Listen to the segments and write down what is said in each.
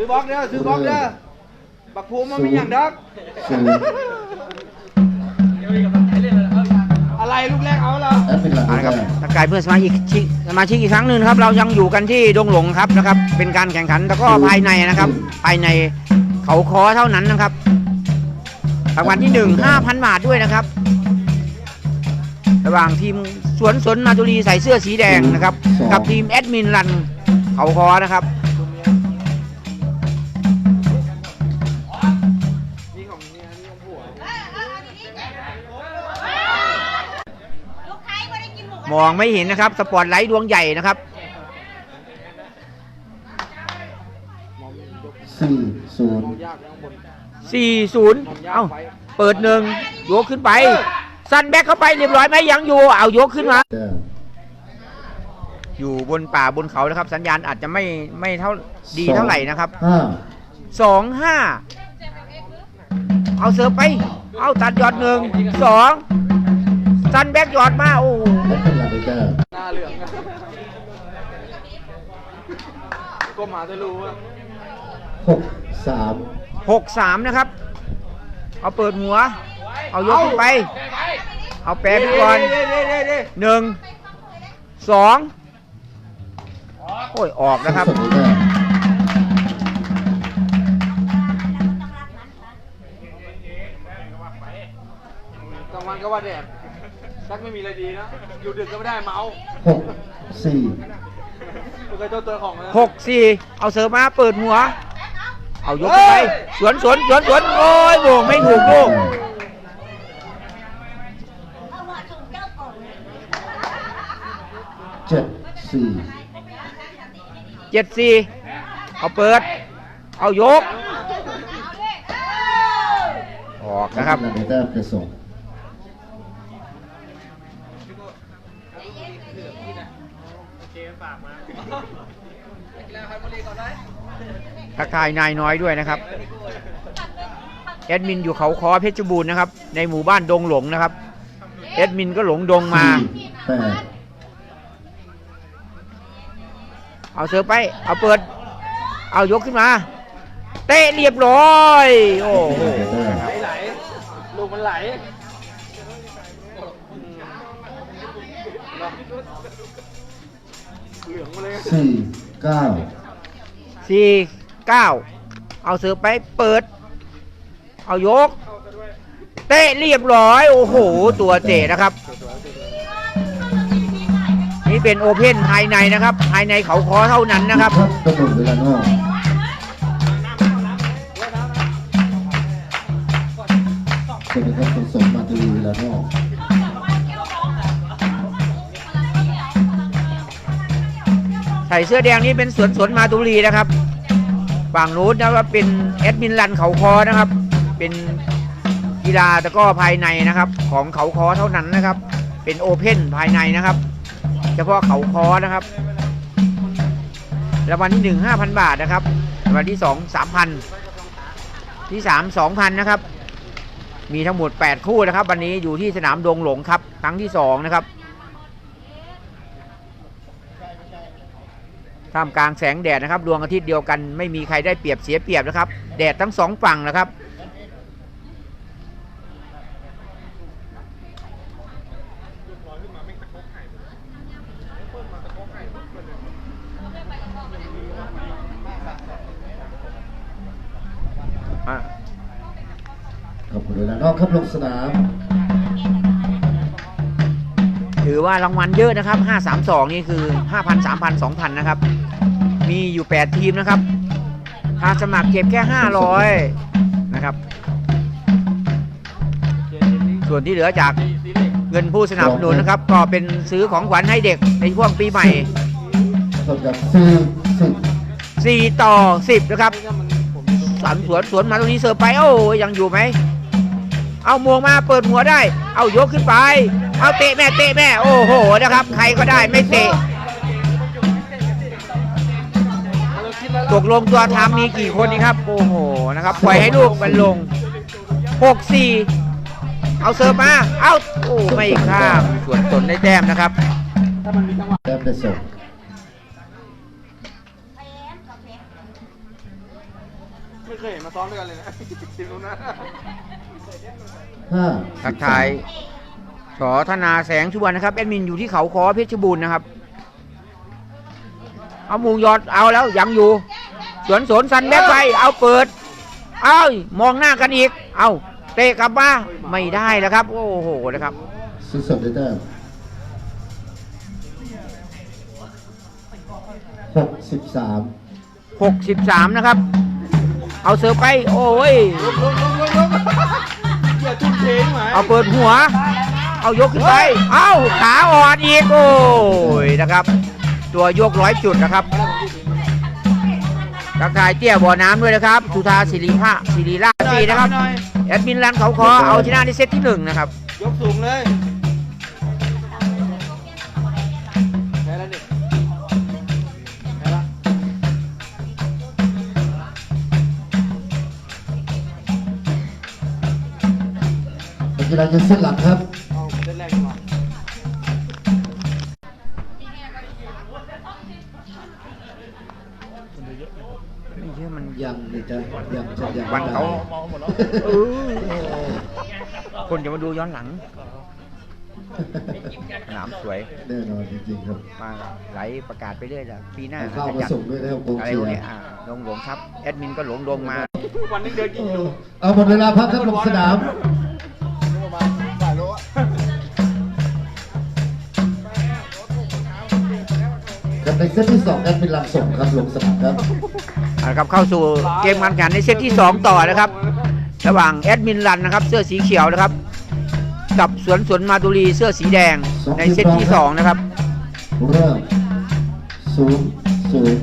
ซื้อบล็อกเด้อซื้อบล็อกเด้อบักภูมิมันมีอย่างดัก ศูนย์อะไรลูกแรกเอาละแอดมินหลังเอาละครับแต้มทักทายเพื่อนสมาชิกชิสมาชิกอีกครั้งหนึ่งนะครับเรายังอยู่กันที่ดงหลงครับนะครับ เป็นการแข่งขันตะกร้อภายในนะครับ ภายในเขาคอเท่านั้นนะครับรางวัลที่หนึ่งห้าพันบาทด้วยนะครับ ระหว่างทีมสวนสนมาตุรีใส่เสื้อสีแดงนะครับ กับทีมแอดมินรันเขาคอนะครับ ม่ได้กินหมูกระมองไม่เห็นนะครับ สปอตไลท์ดวงใหญ่นะครับสี่ศูนย์ยากข้างบน40เอ้า เปิดหนึ่งยกขึ้นไปซันแบ็กเข้าไปเรียบร้อยไหมยังอยู่ เอายกขึ้นมาแต้มอยู่บนป่าบนเขานะครับ สัญญาณอาจจะไม่ไม่เท่าดีเท่าไหร่นะครับห้าสองห้า เอาเสิร์ฟไป เอาตัดยอดหนึ่งสองซันแบ็กยอดมาโอ้โหแอดมินหลังแต้มหน้าเหลืองอะก้มหาจะรู้ว่าหกสามหกสามนะครับ เอาเปิดหัว เอายกขึ้นไป เอาแปรไปก่อนเด้เด้เด้เด้หนึ่งสองโอ้ยออกนะครับ กลางวันก็ว่าแดดชักไม่มีอะไรดีนะ อยู่ดึกก็ไม่ได้เมาหกสี่ไม่เคยเจ้าตัวของนะหกสี่เอาเสิร์ฟมาเปิดหัว เอายกขึ้นไปสวนสวนสวนสวนโอ้ยโบงไม่ถูกลูกเอาหัวถุงเจ้าก่อนเจ็ดสี่เจ็ดสี่เอาเปิด เอายก ออกนะครับแอดมินหลังแต้มจะส่ง ทักทายนายน้อยด้วยนะครับแอดมินอยู่เขาคอเพชรบูรณ์นะครับ ในหมู่บ้านดงหลงนะครับแอดมินก็หลงดงมาสี่แปดเอาเสิร์ฟไป เอาเปิด เอายกขึ้นมา เตะเรียบร้อย โอ้โหไหลไหลลูกมันไหลเหลืองมาเลยสี่เก้าสี่ เก้าเอาเสิร์ฟไปเปิด เอายก เตะเรียบร้อย โอ้โห ตัวเตะนะครับ นี่เป็นโอเพ่นภายในนะครับ ภายในเขาคอเท่านั้นนะครับเวลานอกสวัสดีครับสมมาตุลีเวลานอกใส่เสื้อแดงนี่เป็นสวนสวนมาตุรีนะครับ ฝั่งนู้นนะครับเป็นแอดมินรันเขาคอนะครับ เป็นกีฬาตะกร้อภายในนะครับ ของเขาคอเท่านั้นนะครับ เป็นโอเพ่นภายในนะครับ เฉพาะเขาคอนะครับรางวัลที่หนึ่งห้าพันบาทนะครับรางวัลที่สองสามพันที่สามสองพันนะครับ มีทั้งหมด8คู่นะครับ วันนี้อยู่ที่สนามดงหลงครับ ครั้งที่สองนะครับ ท่ามกลางแสงแดดนะครับดวงอาทิตย์เดียวกันไม่มีใครได้เปรียบเสียเปรียบนะครับ แดดทั้งสองฝั่งนะครับขอบคุณเวลานอกครับลงสนาม ถือว่ารางวัลเยอะนะครับ 532 นี่คือ 5,000 3,000 2,000 นะครับ มีอยู่ 8 ทีมนะครับถ้าสมัครเก็บแค่ 500 นะครับ ส่วนที่เหลือจากเงินผู้สนับสนุนนะครับ ก็เป็นซื้อของขวัญให้เด็กในช่วงปีใหม่สดกับสี่สิบ4ต่อ 10 นะครับสันสวนสวนมาตรงนี้เสิร์ฟไป โอ้ยยังอยู่ไหม เอามวงมาเปิดหัวได้ เอายกขึ้นไป เอาเตะแม่เตะแม่ โอ้โหนะครับ ใครก็ได้ไม่เตะ ตกลงตัวทำมีกี่คนนี่ครับ โอ้โหนะครับ ปล่อยให้ลูกมันลง 6-4 เอาเสิร์ฟมา เอาโอ้ไม่ข้ามสวนสนได้แต้มนะครับแต้มได้ส่งไม่เคยเห็นมาซ้อมด้วยกันเลยนะทีมนู้นนะ ห้าทักทายสอธนาแสงสุวรรณนะครับแอดมินอยู่ที่เขาคอเพชรบูรณ์นะครับ เอามุงยอดเอาแล้วยังอยู่ สวนสนสันแบ็คไปเอาเปิด เอามองหน้ากันอีก เอาเตะกลับมาไม่ได้แล้วครับ โอ้โหนะครับสุดสดได้แต้มหกสิบสาม63นะครับ เอาเสิร์ฟไป โอ้ย จุดเทงไหมเอาเปิดหัว เอายกขึ้นไป เอาขาอ่อนอีกโอ้ยนะครับ ตัวยกร้อยจุดนะครับทักทายเตี้ยบ่อน้ำด้วยนะครับสุธาสิริภะสิริราชสีนะครับ แอดมินรันเขาคอเอาชนะในเซตที่หนึ่งนะครับ ยกสูงเลย กกีฬาจะเส้นหลังครับเอาเส้นแรกดีกว่าไม่ใช่มันยังนี่จะยังจะยังวันเขาเออคนจะมาดูย้อนหลังสนามสวยแน่นอนจริงๆครับมาไหลประกาศไปเรื่อยแหละปีหน้าเอาข้าวจะมาจัดส่งด้วยนะครับกองอะไรเชียพวกเนี้ยร์อ่าลงหลงครับ แอดมินก็หลงลงมาวันนี้เดินเอกี่กิโลอเอาหมดเวลาพักครับลงสนาม กับในเซตที่สองแอดมินลังส่งครับลงสนามครับเอาละครับเข้าสู่เกมการแข่งขันในเซตที่ 2 ต่อนะครับ ระหว่างแอดมินรันนะครับ เสื้อสีเขียวนะครับ กับสวนสวนมาตุรีเสื้อสีแดงในเซตที่ 2 นะครับเริ่มศูนย์ศูนย์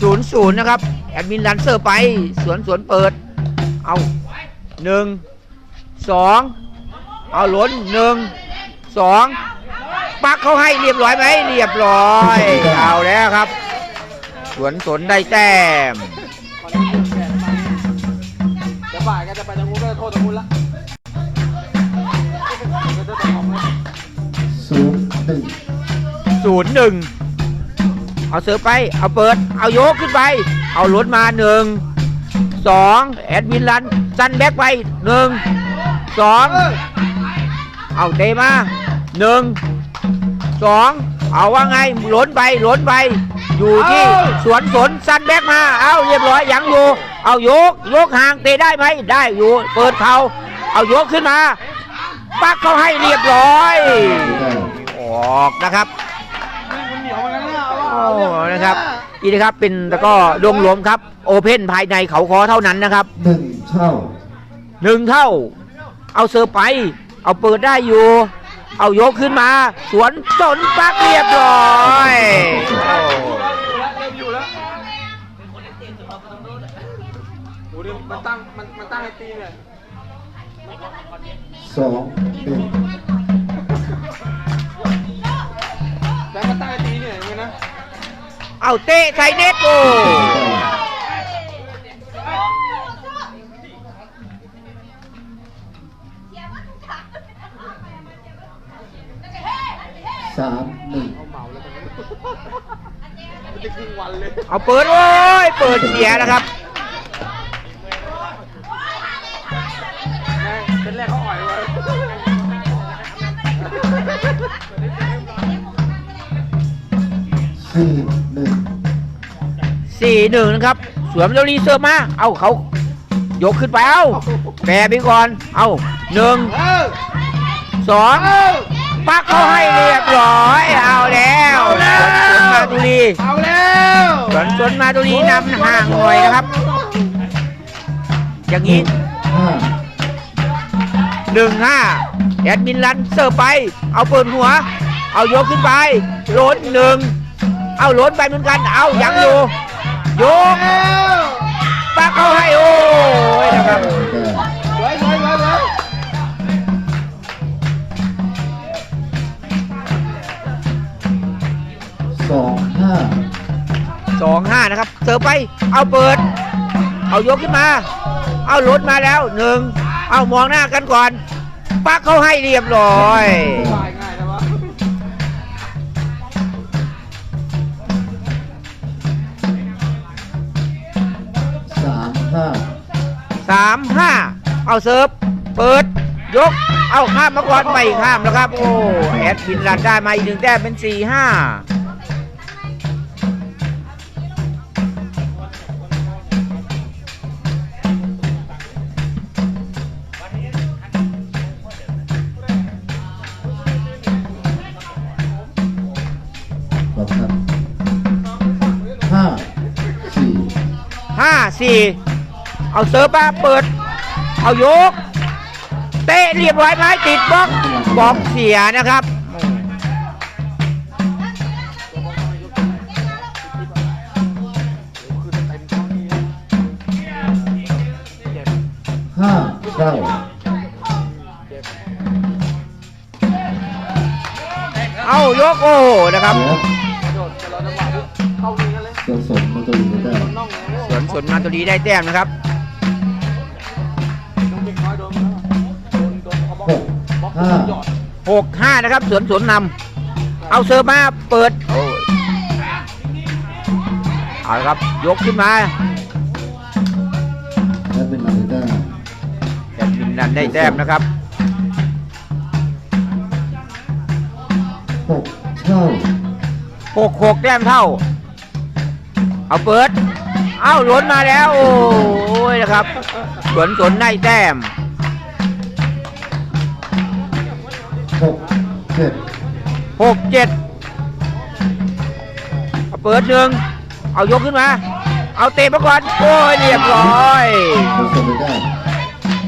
ศูนย์ศูนย์นะครับแอดมินรันเซอร์ไปสวนสวนเปิด เอาหนึ่งสองเอาหล้นหนึ่งสอง ปักเขาให้เรียบร้อยไหมเรียบร้อย เอาแล้วครับ สวนสนได้แต้มวันนี้แก่มาจะบ่ายก็จะไปทางนู้นก็จะโทษทางนู้นละก็จะต้องออกเลยศูนย์หนึ่งศูนย์หนึ่งเอาเสิร์ฟไป เอาเปิด เอาโยกขึ้นไป เอาหล้นมาหนึ่งสองแอดมินรันซันแบ็กไปหนึ่งสองเอาเตะมาหนึ่ง สองเอาว่าไงหล้นไปหล้นไป อยู่ที่สวนสนซันแบ็กมา เอาเรียบร้อยยังอยู่ เอายกยกห่างเตะได้ไหมได้อยู่ เปิดเขาเอายกขึ้นมา ปักเขาให้เรียบร้อยได้ออกนะครับมันเหนียวเหมือนกันนะโอ้นะครับนี่นะครับเป็นตะกร้อรวมรวมครับ โอเพนภายในเขาคอเท่านั้นนะครับหนึ่งเท่าหนึ่งเท่า เอาเซอร์ไป เอาเปิดได้อยู่ เอายกขึ้นมา สวนสนปักเรียบร้อยโอ้เริ่มอยู่แล้วโอ้ดิมันตั้งมันมันตั้งไอ้ตีเนี่ยสองหนึ่งแต่มันตั้งไอ้ตีเนี่ยเห็นไหมนะเอาเตะใส่เน็ตโอ้ สามหนึ่งเอาเหมาเลยตอนนี้มันจะครึ่งวันเลยเอาเปิดโอ้ยเปิดเสียนะครับแม่งเป็นแรกเขาอ่อยไว้สี่หนึ่งสี่หนึ่งนะครับ สวนเจ้าลีเซอร์มา เอาเขายกขึ้นไปเอาแปรไปก่อน เอาหนึ่งเออสอง ปักเขาให้เรียบร้อยเอาแล้วสวนสวนมาตุลีเอาแล้วสวนสวนมาตุลีนำห่างหน่อยนะครับ อย่างนี้ห้าหนึ่งห้าแอดมินลันเสิร์ฟไป เอาเปิดหัว เอายกขึ้นไปโหลนหนึ่งเอาโหลนไปเหมือนกันเอายังอยู่ยกปักเขาให้โอ้ยนะครับ สองห้านะครับเสิร์ฟไป เอาเปิด เอายกขึ้นมา เอาโหลนมาแล้วหนึ่งเอามองหน้ากันก่อนปักเขาให้เรียบร้อยตายง่ายนะวะสามห้าสามห้าเอาเซิร์ฟเปิด ยก เอาข้ามมาก่อนไม่ข้ามแล้วครับ โอ้แอดบินรันได้มาอีกหนึ่งแต้มเป็นสี่ห้า สี่เอาเซิร์ฟมาเปิด เอายก เตะเรียบร้อยไหมติดบล็อกบล็อกเสียนะครับห้าเก้าเอายกโอ้นะครับ นสวนมาตัวดีได้แต้มนะครับน้องเด็กน้อยโดนมาแล้วโดนโดนเขาบล็อกหกบล็อกห้าหยอดหกห้านะครับ สวนสวนนำเอาเซิร์ฟมาเปิดโอ้ยเอาละครับ ยกขึ้นมาและเป็นนาฬิกาแอดมินดันได้แต้มนะครับ หกเท่าหกหกแต้มเท่า เอาเปิดเอาหล้นมาแล้ว โอ้ยนะครับ สวนสวนได้แต้มหกเจ็ดหกเจ็ดเอาเปิดหนึ่งเอายกขึ้นมา เอาเตะมาก่อนโอ้ยเรียบร้อยตัวสมไม่ได้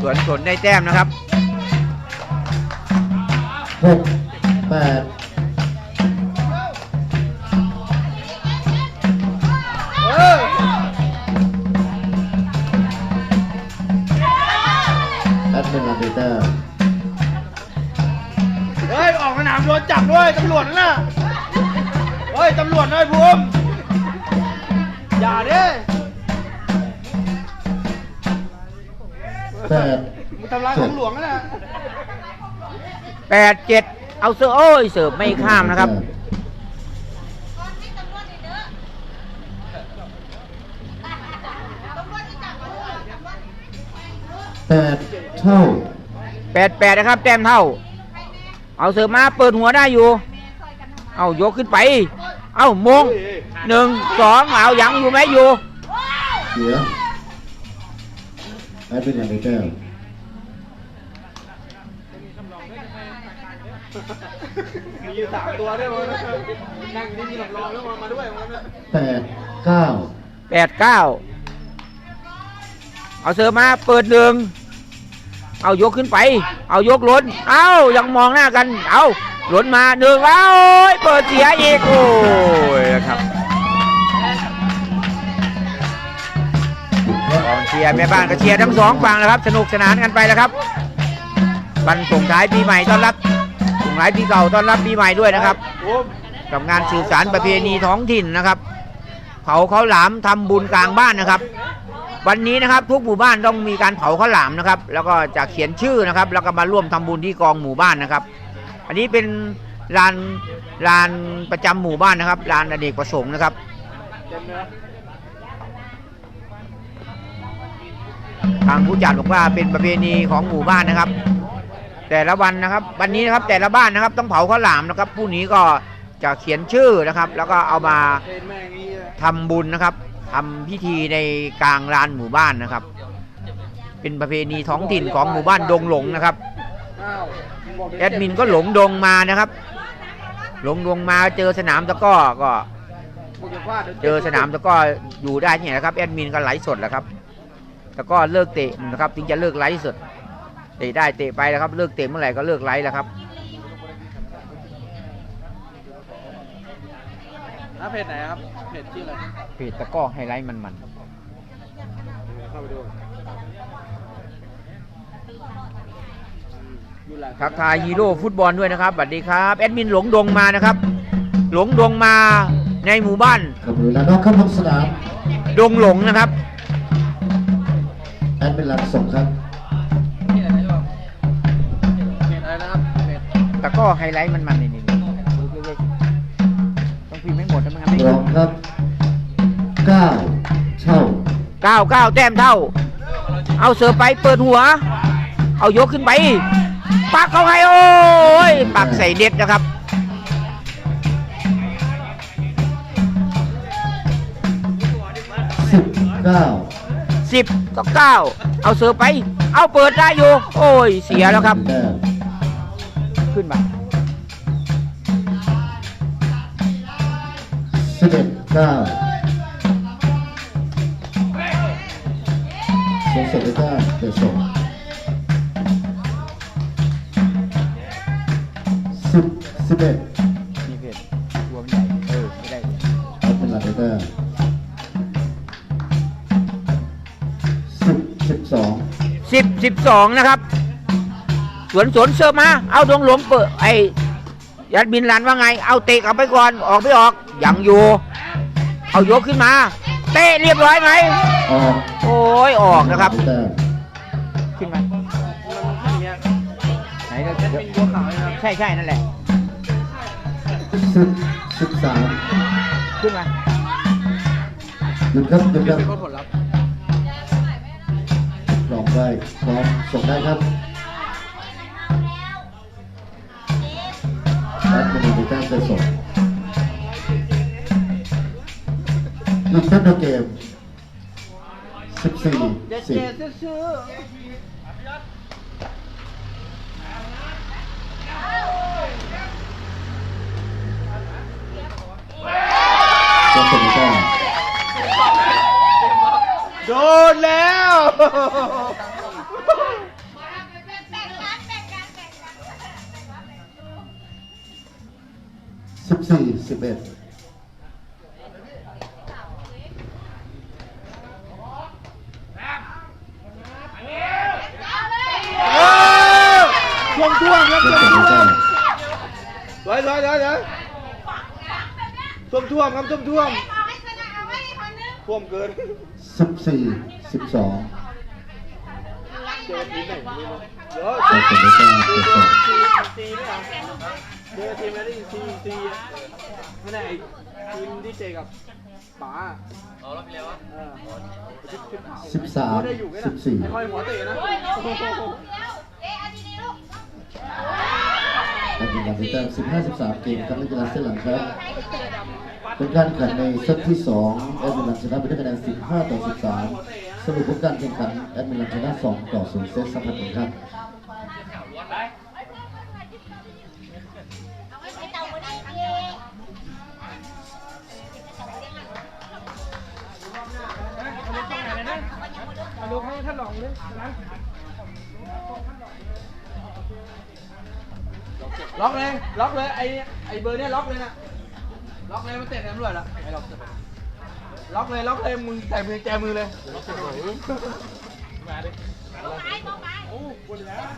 สวนสวนได้แต้มนะครับหกแปด และเป็นนาฬิกาเฮ้ย ออกสนามโดนจับด้วยตำรวจนั่นน่ะ เฮ้ย ตำรวจเลยภูมิอย่าดิแปดมึงทำร้ายของหลวงนั่นน่ะแปดเจ็ดเอาเสือโอ้ยเสิร์ฟไม่ข้ามนะครับแปดเท่าแปดแปดนะครับ แต้มเท่า เอาเสิร์ฟมาเปิดหัวได้อยู่ เอายกขึ้นไป เอามงหนึ่งสองเอายังอยู่ไหมอยู่เสียและเป็นนาฬิกามีอยู่สามตัวด้วยมั้งนั่งนี่มีหลบรองแล้วมามาด้วยมั้งเนี่ยแปดเก้าแปดเก้าเอาเสิร์ฟมาเปิดหนึ่ง เอายกขึ้นไป เอายกล้น เอายังมองหน้ากัน เอาล้นมาหนึ่งเอาโอ้ยเปิดเสียอีกโอ้ยนะครับกองเชียร์แม่บ้านก็เชียร์ทั้งสองฝั่งนะครับ สนุกสนานกันไปแล้วครับวันส่งท้ายปีใหม่ต้อนรับส่งท้ายปีเก่าต้อนรับปีใหม่ด้วยนะครับกับงานสื่อสารประเพณีท้องถิ่นนะครับเผาเขาหลามทำบุญกลางบ้านนะครับ วันนี้นะครับทุกหมู่บ้านต้องมีการเผาข้าวหลามนะครับ แล้วก็จะเขียนชื่อนะครับ แล้วก็มาร่วมทำบุญที่กองหมู่บ้านนะครับ อันนี้เป็นลานลานประจำหมู่บ้านนะครับลานอเนกประสงค์นะครับทางผู้จัดบอกว่าเป็นประเพณีของหมู่บ้านนะครับ แต่ละวันนะครับ วันนี้นะครับแต่ละบ้านนะครับต้องเผาข้าวหลามนะครับ ผู้นี้ก็จะเขียนชื่อนะครับ แล้วก็เอามาทรนแม่งนี่เลยทำบุญนะครับ ทำพิธีในกลางลานหมู่บ้านนะครับ เป็นประเพณีท้องถิ่นของหมู่บ้านดงหลงนะครับอ้าวมึงบอกแอดมินก็หลงดงมานะครับ หลงดงมาเจอสนามตะก้อก็เจอสนามตะก้ออยู่ได้ที่ไหนนะครับแอดมินก็ไลฟ์สดแหล้วครับตะก้อเลิกเตะนะครับถึงจะเลิกไลฟ์สดเตะได้เตะไปแล้วครับ เลิกเตะเมื่อไหร่ก็เลิกไลฟ์แล้วครับ หน้าเพจไหนครับ เพจชื่ออะไรเพจตะกร้อไฮไลท์มันเข้าไปดูอยู่หลังๆทักทายฮีโร่ฟุตบอลด้วยนะครับสวัสดีครับ แอดมินหลงดงมานะครับ หลงดงมาในหมู่บ้านขอบคุณแล้วนอกเข้าลงสนามดงหลงนะครับ แอดเป็นรันส่งครับเพจอะไรนะครับเพจตะกร้อไฮไลท์มันมันนี่ หมดนะไมันไม่รองครับเก้าเท่าเก้าเก้าแต้มเท่าเราจะเอาเสือไปเปิดหัว เอายกขึ้นไป ปักเขาให้โอ้ย ปักใส่เน็ตนะครับ สิบเก้าสิบต่อเก้าเอาเสือไป เอาเปิดได้อยู่ โอ้ย เสียแล้วครับแต้มขึ้นมา สิบเอ็ดเก้าส่งเสร็จไปแต้มเดี๋ยวส่งสิบสิบเอ็ดนี่เพจรวมใหญ่เออไม่ได้เอาเป็นหลักไปแต้มสิบสิบสองสิบสิบสองนะครับสวนสวนเสิร์มา เอาดวงหลวงเปิดไอ้ยัดบินลันว่าไง เอาเตะกลับไปก่อน ออกไม่ออก ยังอยู่ เอายกขึ้นมา เตะเรียบร้อยไหมออกโอ้ยออกนะครับไปแต้มขึ้นมาไหนเดี๋ยวเดี๋ยวใช่ใช่นั่นแหละ สิบสิบสามขึ้นมา หยุดครับหยุดครับลองได้พร้อมส่งได้ครับนัดเป็นในแต้มจะส่ง หยุดครับเกมสิบสี่สิบจะส่งแต้มโดนแล้วแบ่งกันแบ่งกันแบ่งกันสิบสี่สิบเอ็ด ท่วมท่วมครับท่วมท่วมเอาให้ชนะเอาให้คนนึงท่วมเกินสิบสี่สิบสองเจอทีมไหนไม่รู้เดี๋ยวจะส่งแต้มจะส่งซีไม่เอาเจอทีมอะไรซีซีไม่ได้ไอ้ทีมที่เจอกับป๋าอ๋อรอบที่แล้วอะเออชุดชุดขาวสิบสามได้อยู่ไหมสินะบสี่ไม่ค่อยหัวเตะนะโอ้ยลงแล้วลงแล้วเอ๊ะเอาดีๆลูกนักกีฬาที่แต้มสิบห้าสิบสามเกมครับนักกีฬาเส้นหลังครับ เป็นการแข่งในเซตที่สองแอดมินลันชนะไปด้วยคะแนนสิบห้าต่อสิบสามสรุปผลการแข่งขันแอดมินลันชนะสองต่อศูนย์เซตสัมผัสผลครับเอาไว้ใช้เตาบนนี้เองล็อกเลย ล็อกเลย ไอไอเบอร์เนี้ยล็อกเลยนะ ล็อกเลยมันเตะตำรวจแล้วไม่ล็อกล็อกเลยล็อกเลยมึงแต่มือแจมือเลยล็อกเลยมาดิเอาไม้เอาไม้โอ้คนแล้ว